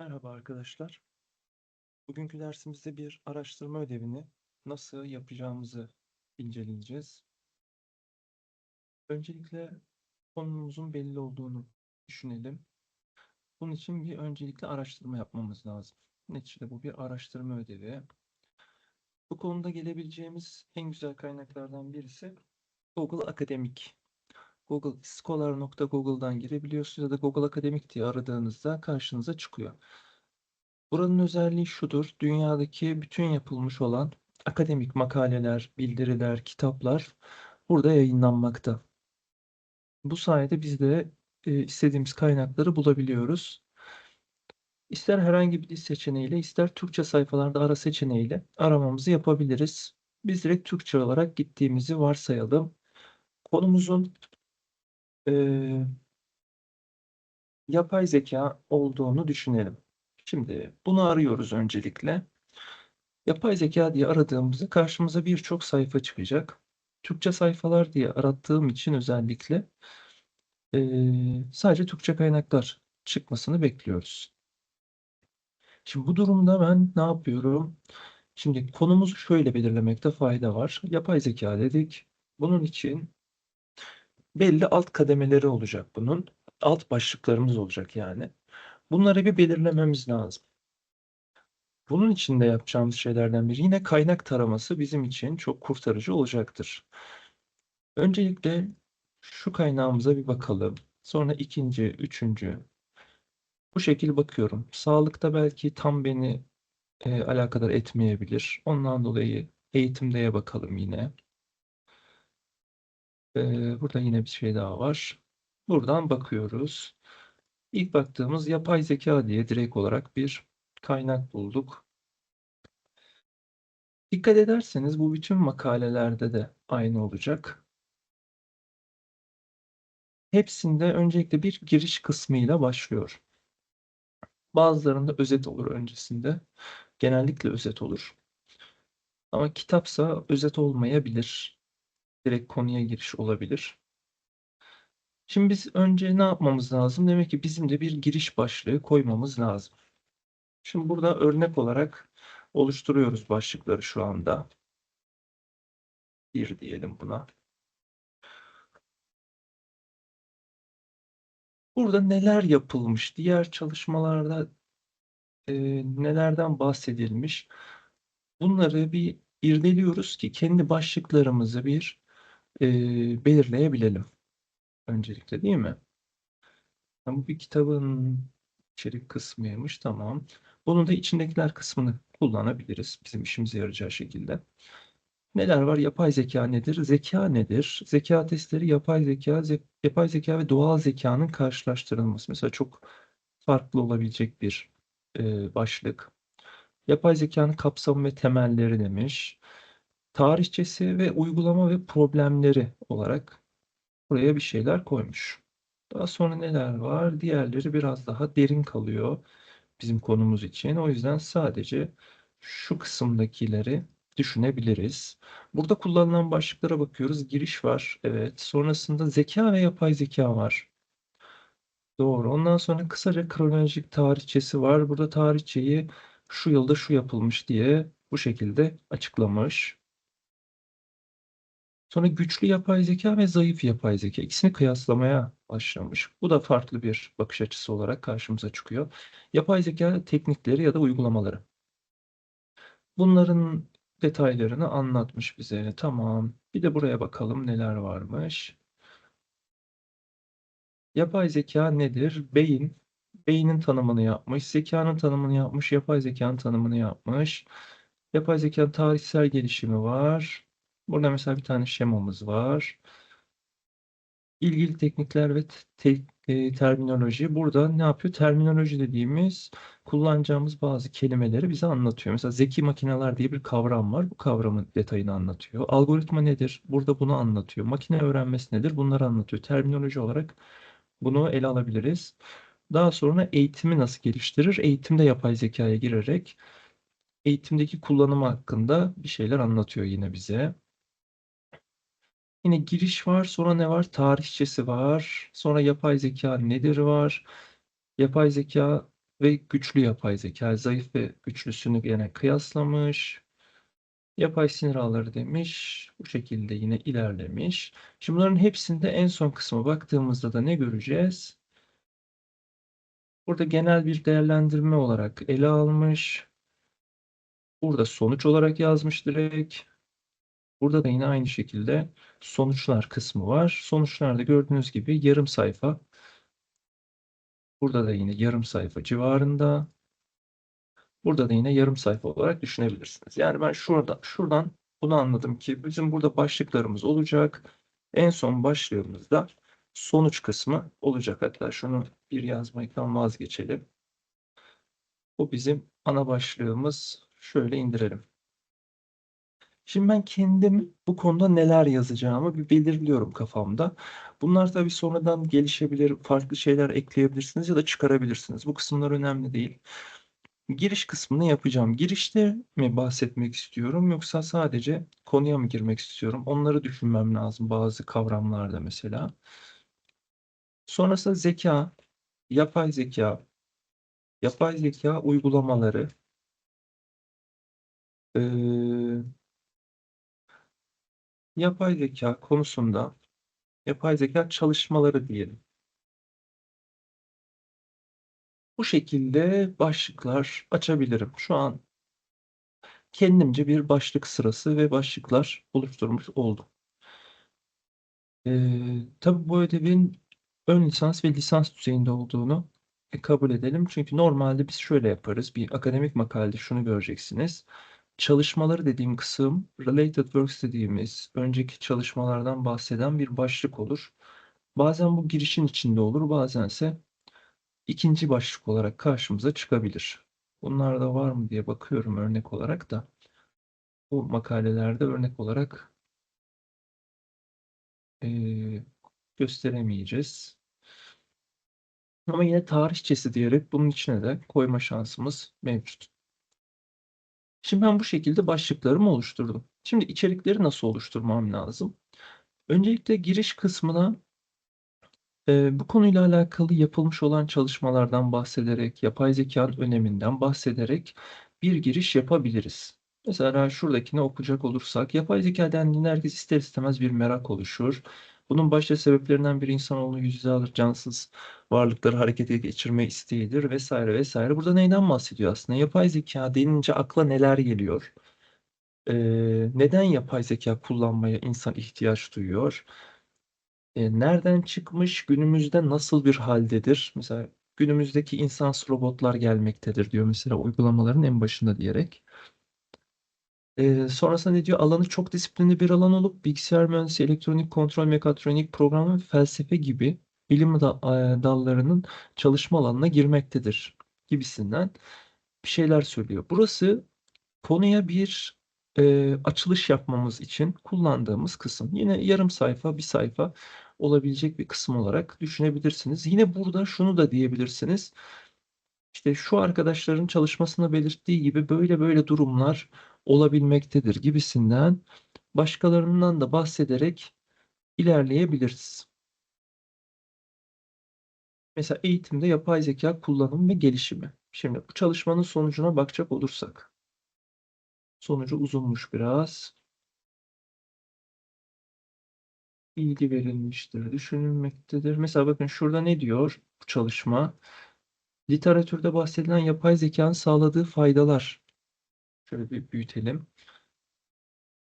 Merhaba arkadaşlar. Bugünkü dersimizde bir araştırma ödevini nasıl yapacağımızı inceleyeceğiz. Öncelikle konumuzun belli olduğunu düşünelim. Bunun için bir öncelikle araştırma yapmamız lazım. Neticede bu bir araştırma ödevi. Bu konuda gelebileceğimiz en güzel kaynaklardan birisi Google Akademik. Google Scholar.google'dan girebiliyorsunuz ya da Google Akademik diye aradığınızda karşınıza çıkıyor. Buranın özelliği şudur. Dünyadaki bütün yapılmış olan akademik makaleler, bildiriler, kitaplar burada yayınlanmakta. Bu sayede biz de e, istediğimiz kaynakları bulabiliyoruz. İster herhangi bir dil seçeneğiyle, ister Türkçe sayfalarda ara seçeneğiyle aramamızı yapabiliriz. Biz direkt Türkçe olarak gittiğimizi varsayalım. Konumuzun e, yapay zeka olduğunu düşünelim. Şimdi bunu arıyoruz öncelikle. Yapay zeka diye aradığımızda karşımıza birçok sayfa çıkacak. Türkçe sayfalar diye arattığım için özellikle eee, sadece Türkçe kaynaklar çıkmasını bekliyoruz. Şimdi bu durumda ben ne yapıyorum? Şimdi konumuzu şöyle belirlemekte fayda var. Yapay zeka dedik. Bunun için belli alt kademeleri olacak bunun. Alt başlıklarımız olacak yani. Bunları bir belirlememiz lazım. Bunun için de yapacağımız şeylerden biri yine kaynak taraması bizim için çok kurtarıcı olacaktır. Öncelikle şu kaynağımıza bir bakalım. Sonra ikinci, üçüncü. Bu şekil bakıyorum. Sağlıkta belki tam beni e, alakadar etmeyebilir. Ondan dolayı eğitimdeye bakalım yine. E, burada yine bir şey daha var. Buradan bakıyoruz. İlk baktığımız yapay zeka diye direkt olarak bir kaynak bulduk. Dikkat ederseniz bu bütün makalelerde de aynı olacak. Hepsinde öncelikle bir giriş kısmıyla başlıyor. Bazılarında özet olur öncesinde. Genellikle özet olur. Ama kitapsa özet olmayabilir. Direkt konuya giriş olabilir. Şimdi biz önce ne yapmamız lazım? Demek ki bizim de bir giriş başlığı koymamız lazım. Şimdi burada örnek olarak oluşturuyoruz başlıkları şu anda. Bir diyelim buna. Burada neler yapılmış, diğer çalışmalarda e, nelerden bahsedilmiş bunları bir irdeliyoruz ki kendi başlıklarımızı bir e, belirleyebilelim. Öncelikle değil mi? Bu bir kitabın içerik kısmıymış. Tamam. Bunun da içindekiler kısmını kullanabiliriz. Bizim işimize yarayacağı şekilde. Neler var? Yapay zeka nedir? Zeka nedir? Zeka testleri yapay zeka, ze yapay zeka ve doğal zekanın karşılaştırılması. Mesela çok farklı olabilecek bir e, başlık. Yapay zekanın kapsamı ve temelleri demiş. Tarihçesi ve uygulama ve problemleri olarak buraya bir şeyler koymuş. Daha sonra neler var? Diğerleri biraz daha derin kalıyor bizim konumuz için. O yüzden sadece şu kısımdakileri düşünebiliriz. Burada kullanılan başlıklara bakıyoruz. Giriş var. Evet. Sonrasında zeka ve yapay zeka var. Doğru. Ondan sonra kısaca kronolojik tarihçesi var. Burada tarihçeyi şu yılda şu yapılmış diye bu şekilde açıklamış. Sonra güçlü yapay zeka ve zayıf yapay zeka ikisini kıyaslamaya başlamış. Bu da farklı bir bakış açısı olarak karşımıza çıkıyor. Yapay zeka teknikleri ya da uygulamaları. Bunların detaylarını anlatmış bize. Tamam. Bir de buraya bakalım neler varmış. Yapay zeka nedir? Beyin. Beynin tanımını yapmış. Zekanın tanımını yapmış. Yapay zekanın tanımını yapmış. Yapay zekanın tarihsel gelişimi var. Burada mesela bir tane şemamız var. İlgili teknikler ve te e, terminoloji. Burada ne yapıyor? Terminoloji dediğimiz kullanacağımız bazı kelimeleri bize anlatıyor. Mesela zeki makineler diye bir kavram var. Bu kavramın detayını anlatıyor. Algoritma nedir? Burada bunu anlatıyor. Makine öğrenmesi nedir? Bunları anlatıyor. Terminoloji olarak bunu ele alabiliriz. Daha sonra eğitimi nasıl geliştirir? Eğitimde yapay zekaya girerek eğitimdeki kullanımı hakkında bir şeyler anlatıyor yine bize. Yine giriş var. Sonra ne var? Tarihçesi var. Sonra yapay zeka nedir var. Yapay zeka ve güçlü yapay zeka, zayıf ve güçlüsünü gene kıyaslamış. Yapay sinir ağları demiş. Bu şekilde yine ilerlemiş. Şimdi bunların hepsinde en son kısma baktığımızda da ne göreceğiz? Burada genel bir değerlendirme olarak ele almış. Burada sonuç olarak yazmış direkt. Burada da yine aynı şekilde sonuçlar kısmı var. Sonuçlarda gördüğünüz gibi yarım sayfa. Burada da yine yarım sayfa civarında. Burada da yine yarım sayfa olarak düşünebilirsiniz. Yani ben şurada, şuradan bunu anladım ki bizim burada başlıklarımız olacak. En son başlığımızda sonuç kısmı olacak. Hatta şunu bir yazmaktan vazgeçelim. Bu bizim ana başlığımız. Şöyle indirelim. Şimdi ben kendim bu konuda neler yazacağımı bir belirliyorum kafamda. Bunlar tabii sonradan gelişebilir, farklı şeyler ekleyebilirsiniz ya da çıkarabilirsiniz. Bu kısımlar önemli değil. Giriş kısmını yapacağım. Girişte mi bahsetmek istiyorum yoksa sadece konuya mı girmek istiyorum? Onları düşünmem lazım bazı kavramlarda mesela. Sonrasında zeka, yapay zeka, yapay zeka uygulamaları, ee, yapay zeka konusunda yapay zeka çalışmaları diyelim. Bu şekilde başlıklar açabilirim. Şu an kendimce bir başlık sırası ve başlıklar oluşturmuş oldum. Ee, tabii bu ödevin ön lisans ve lisans düzeyinde olduğunu e, kabul edelim. Çünkü normalde biz şöyle yaparız. Bir akademik makalede şunu göreceksiniz. Çalışmaları dediğim kısım related works dediğimiz önceki çalışmalardan bahseden bir başlık olur. Bazen bu girişin içinde olur, bazense ikinci başlık olarak karşımıza çıkabilir. Bunlar da var mı diye bakıyorum örnek olarak da. Bu makalelerde örnek olarak e, gösteremeyeceğiz. Ama yine tarihçesi diyerek bunun içine de koyma şansımız mevcut. Şimdi ben bu şekilde başlıklarımı oluşturdum. Şimdi içerikleri nasıl oluşturmam lazım? Öncelikle giriş kısmına e, bu konuyla alakalı yapılmış olan çalışmalardan bahsederek, yapay zekanın öneminden bahsederek bir giriş yapabiliriz. Mesela şuradakini okuyacak olursak, yapay zeka dendiğinde herkes ister istemez bir merak oluşur. Bunun başta sebeplerinden bir insanoğlu yüz yüze alır, cansız varlıkları harekete geçirme isteğidir vesaire vesaire. Burada neyden bahsediyor aslında? Yapay zeka denince akla neler geliyor? Ee, neden yapay zeka kullanmaya insan ihtiyaç duyuyor? Ee, nereden çıkmış, günümüzde nasıl bir haldedir? Mesela günümüzdeki insansız robotlar gelmektedir diyor mesela uygulamaların en başında diyerek. Ee, sonrasında ne diyor? Alanı çok disiplinli bir alan olup bilgisayar mühendisliği, elektronik kontrol, mekatronik, program ve felsefe gibi bilim da, dallarının çalışma alanına girmektedir gibisinden bir şeyler söylüyor. Burası konuya bir e, açılış yapmamız için kullandığımız kısım. Yine yarım sayfa, bir sayfa olabilecek bir kısım olarak düşünebilirsiniz. Yine burada şunu da diyebilirsiniz. İşte şu arkadaşların çalışmasında belirttiği gibi böyle böyle durumlar olabilmektedir gibisinden başkalarından da bahsederek ilerleyebiliriz. Mesela eğitimde yapay zeka kullanım ve gelişimi. Şimdi bu çalışmanın sonucuna bakacak olursak. Sonucu uzunmuş biraz. Bilgi verilmiştir, düşünülmektedir. Mesela bakın şurada ne diyor bu çalışma? Literatürde bahsedilen yapay zekanın sağladığı faydalar. Şöyle bir büyütelim.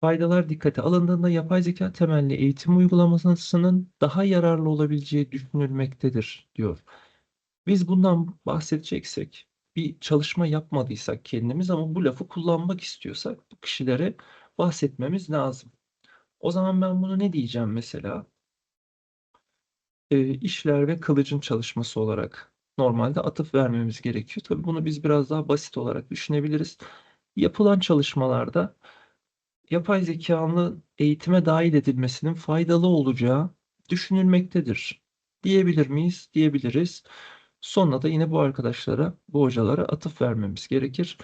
Faydalar dikkate alındığında yapay zeka temelli eğitim uygulamasının daha yararlı olabileceği düşünülmektedir diyor. Biz bundan bahsedeceksek, bir çalışma yapmadıysak kendimiz ama bu lafı kullanmak istiyorsak bu kişilere bahsetmemiz lazım. O zaman ben bunu ne diyeceğim mesela? E, işler ve kılıcın çalışması olarak normalde atıf vermemiz gerekiyor. Tabii bunu biz biraz daha basit olarak düşünebiliriz. Yapılan çalışmalarda yapay zekanın eğitime dahil edilmesinin faydalı olacağı düşünülmektedir. Diyebilir miyiz? Diyebiliriz. Sonra da yine bu arkadaşlara, bu hocalara atıf vermemiz gerekir.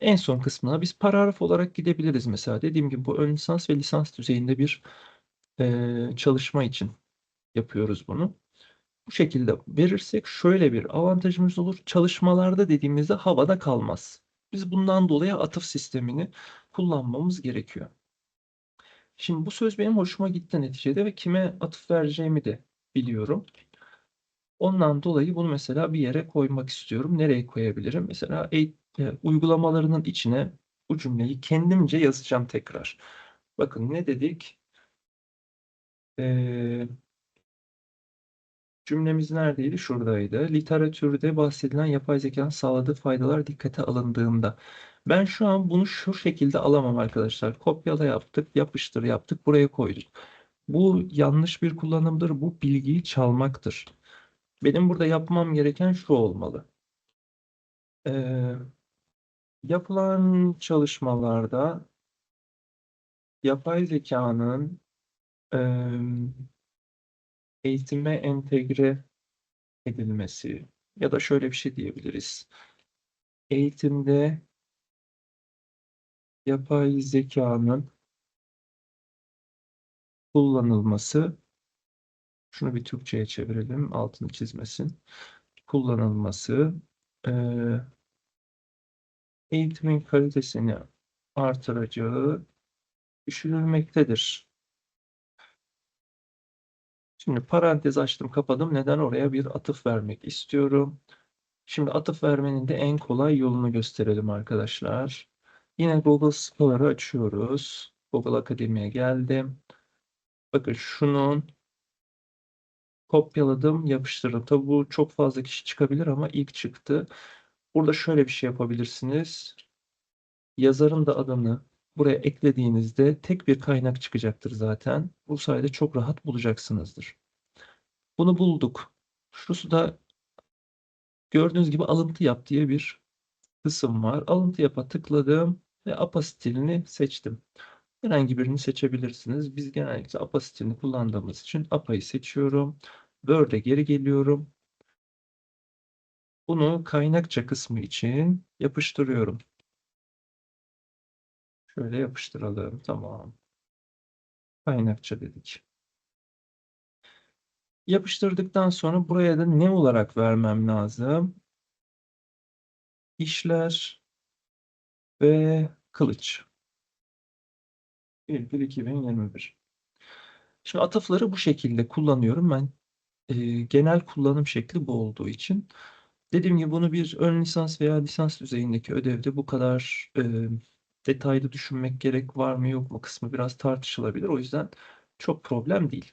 En son kısmına biz paragraf olarak gidebiliriz mesela. Dediğim gibi bu ön lisans ve lisans düzeyinde bir e, çalışma için yapıyoruz bunu. Bu şekilde verirsek şöyle bir avantajımız olur. Çalışmalarda dediğimizde havada kalmaz. Biz bundan dolayı atıf sistemini kullanmamız gerekiyor. Şimdi bu söz benim hoşuma gitti neticede ve kime atıf vereceğimi de biliyorum. Ondan dolayı bunu mesela bir yere koymak istiyorum. Nereye koyabilirim? Mesela e, e, uygulamalarının içine bu cümleyi kendimce yazacağım tekrar. Bakın ne dedik? Ee, cümlemiz neredeydi? Şuradaydı. Literatürde bahsedilen yapay zekanın sağladığı faydalar dikkate alındığında. Ben şu an bunu şu şekilde alamam arkadaşlar. Kopyala yaptık, yapıştır yaptık, buraya koyduk. Bu yanlış bir kullanımdır. Bu bilgiyi çalmaktır. Benim burada yapmam gereken şu olmalı. Ee, yapılan çalışmalarda yapay zekanın eğitime entegre edilmesi ya da şöyle bir şey diyebiliriz. Eğitimde yapay zekanın kullanılması şunu bir Türkçe'ye çevirelim altını çizmesin. Kullanılması e, eğitimin kalitesini artıracağı düşünülmektedir. Şimdi parantez açtım kapadım. Neden oraya bir atıf vermek istiyorum. Şimdi atıf vermenin de en kolay yolunu gösterelim arkadaşlar. Yine Google Scholar'ı açıyoruz. Google Akademi'ye geldim. Bakın şunun kopyaladım, yapıştırdım. Tabi bu çok fazla kişi çıkabilir ama ilk çıktı. Burada şöyle bir şey yapabilirsiniz. Yazarın da adını buraya eklediğinizde tek bir kaynak çıkacaktır zaten. Bu sayede çok rahat bulacaksınızdır. Bunu bulduk. Şurası da gördüğünüz gibi alıntı yap diye bir kısım var. Alıntı yapa tıkladım ve APA stilini seçtim. Herhangi birini seçebilirsiniz. Biz genellikle APA stilini kullandığımız için APA'yı seçiyorum. Word'e geri geliyorum. Bunu kaynakça kısmı için yapıştırıyorum. Şöyle yapıştıralım. Tamam. Kaynakça dedik. Yapıştırdıktan sonra buraya da ne olarak vermem lazım? İşler ve kılıç. 1-1-2021. Şimdi atıfları bu şekilde kullanıyorum. Ben e, genel kullanım şekli bu olduğu için. Dediğim gibi bunu bir ön lisans veya lisans düzeyindeki ödevde bu kadar e, detaylı düşünmek gerek var mı yok mu kısmı biraz tartışılabilir. O yüzden çok problem değil.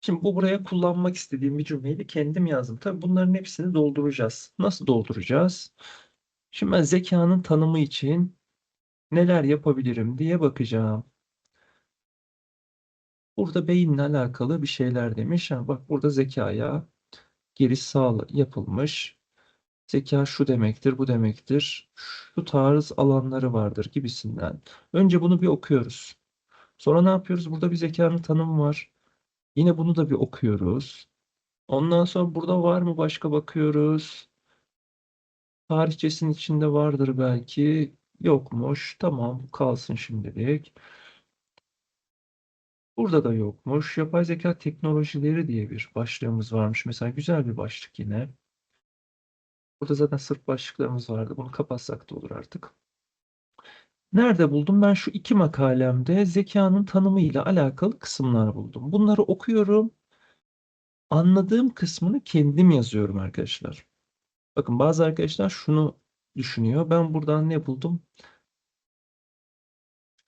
Şimdi bu buraya kullanmak istediğim bir cümleyi de kendim yazdım. Tabii bunların hepsini dolduracağız. Nasıl dolduracağız? Şimdi ben zekanın tanımı için neler yapabilirim diye bakacağım. Burada beyinle alakalı bir şeyler demiş. Yani bak burada zekaya giriş sağ yapılmış. Zeka şu demektir, bu demektir. Şu tarz alanları vardır gibisinden. Önce bunu bir okuyoruz. Sonra ne yapıyoruz? Burada bir zekanın tanımı var. Yine bunu da bir okuyoruz. Ondan sonra burada var mı başka bakıyoruz. Tarihçesinin içinde vardır belki. Yokmuş. Tamam kalsın şimdilik. Burada da yokmuş. Yapay zeka teknolojileri diye bir başlığımız varmış. Mesela güzel bir başlık yine. Burada zaten sırf başlıklarımız vardı. Bunu kapatsak da olur artık. Nerede buldum? Ben şu iki makalemde zekanın tanımıyla alakalı kısımlar buldum. Bunları okuyorum. Anladığım kısmını kendim yazıyorum arkadaşlar. Bakın bazı arkadaşlar şunu düşünüyor. Ben buradan ne buldum?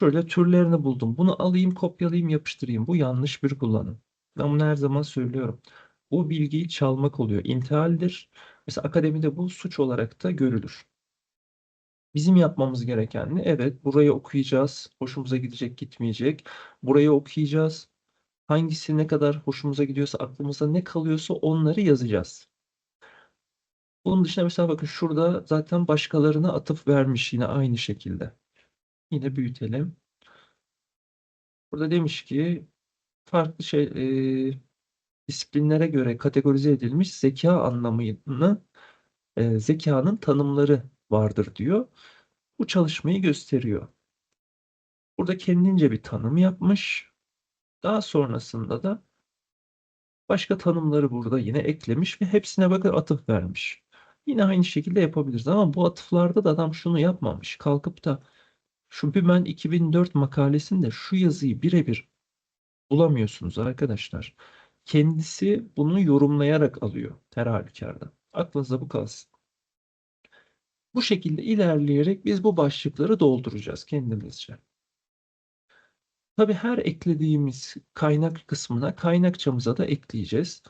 Şöyle türlerini buldum. Bunu alayım, kopyalayayım, yapıştırayım. Bu yanlış bir kullanım. Ben bunu her zaman söylüyorum. Bu bilgiyi çalmak oluyor. İntihaldir. Mesela akademide bu suç olarak da görülür. Bizim yapmamız gereken ne? Evet, burayı okuyacağız. Hoşumuza gidecek, gitmeyecek. Burayı okuyacağız. Hangisi ne kadar hoşumuza gidiyorsa, aklımıza ne kalıyorsa onları yazacağız. Bunun dışında mesela bakın şurada zaten başkalarına atıf vermiş yine aynı şekilde. Yine büyütelim. Burada demiş ki farklı şey e, disiplinlere göre kategorize edilmiş zeka anlamını e, zekanın tanımları vardır diyor. Bu çalışmayı gösteriyor. Burada kendince bir tanım yapmış. Daha sonrasında da Başka tanımları burada yine eklemiş ve hepsine bakın atıf vermiş. Yine aynı şekilde yapabiliriz ama bu atıflarda da adam şunu yapmamış. Kalkıp da şu Bümen 2004 makalesinde şu yazıyı birebir bulamıyorsunuz arkadaşlar. Kendisi bunu yorumlayarak alıyor her halükarda. Aklınızda bu kalsın. Bu şekilde ilerleyerek biz bu başlıkları dolduracağız kendimizce. Tabii her eklediğimiz kaynak kısmına kaynakçamıza da ekleyeceğiz.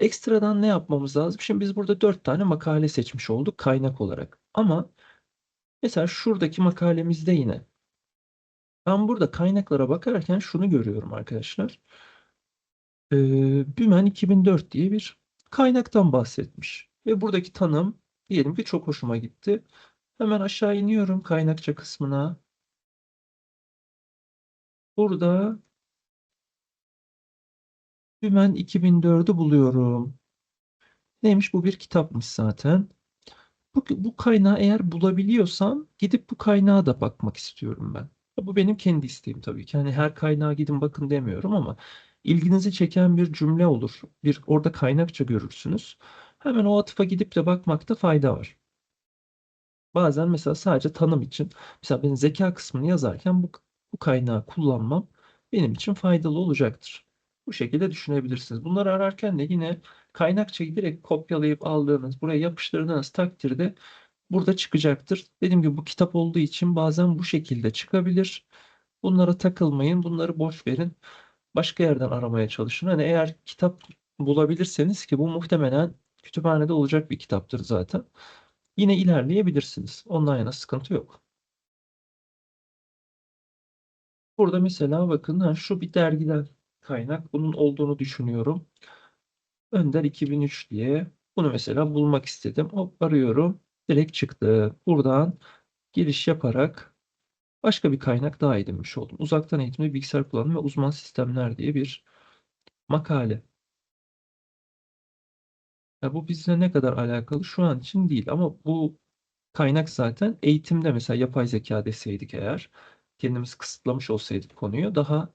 Ekstradan ne yapmamız lazım? Şimdi biz burada 4 tane makale seçmiş olduk kaynak olarak. Ama mesela şuradaki makalemizde yine ben burada kaynaklara bakarken şunu görüyorum arkadaşlar. Ee, Bümen 2004 diye bir kaynaktan bahsetmiş. Ve buradaki tanım diyelim ki çok hoşuma gitti. Hemen aşağı iniyorum kaynakça kısmına. Burada Bümen 2004'ü buluyorum. Neymiş? Bu bir kitapmış zaten. Bu, bu kaynağı eğer bulabiliyorsam gidip bu kaynağa da bakmak istiyorum ben. Bu benim kendi isteğim tabii ki. Hani her kaynağa gidin bakın demiyorum ama ilginizi çeken bir cümle olur. Bir orada kaynakça görürsünüz. Hemen o atıfa gidip de bakmakta fayda var. Bazen mesela sadece tanım için mesela ben zeka kısmını yazarken bu, bu kaynağı kullanmam benim için faydalı olacaktır. Bu şekilde düşünebilirsiniz. Bunları ararken de yine kaynakçayı direkt kopyalayıp aldığınız, buraya yapıştırdığınız takdirde burada çıkacaktır. Dediğim gibi bu kitap olduğu için bazen bu şekilde çıkabilir. Bunlara takılmayın, bunları boş verin. Başka yerden aramaya çalışın. Hani eğer kitap bulabilirseniz ki bu muhtemelen kütüphanede olacak bir kitaptır zaten. Yine ilerleyebilirsiniz. Ondan yana sıkıntı yok. Burada mesela bakın ha, şu bir dergiden kaynak. Bunun olduğunu düşünüyorum. Önder 2003 diye. Bunu mesela bulmak istedim. Hop arıyorum. Direkt çıktı. Buradan giriş yaparak başka bir kaynak daha edinmiş oldum. Uzaktan eğitimde bilgisayar kullanımı ve uzman sistemler diye bir makale. Ya bu bizle ne kadar alakalı şu an için değil ama bu kaynak zaten eğitimde mesela yapay zeka deseydik eğer kendimiz kısıtlamış olsaydık konuyu daha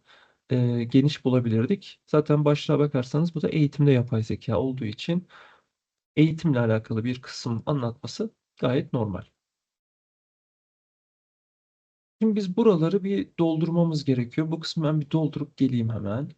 e, geniş bulabilirdik. Zaten başlığa bakarsanız bu da eğitimde yapay zeka olduğu için eğitimle alakalı bir kısım anlatması gayet normal. Şimdi biz buraları bir doldurmamız gerekiyor. Bu kısmı ben bir doldurup geleyim hemen.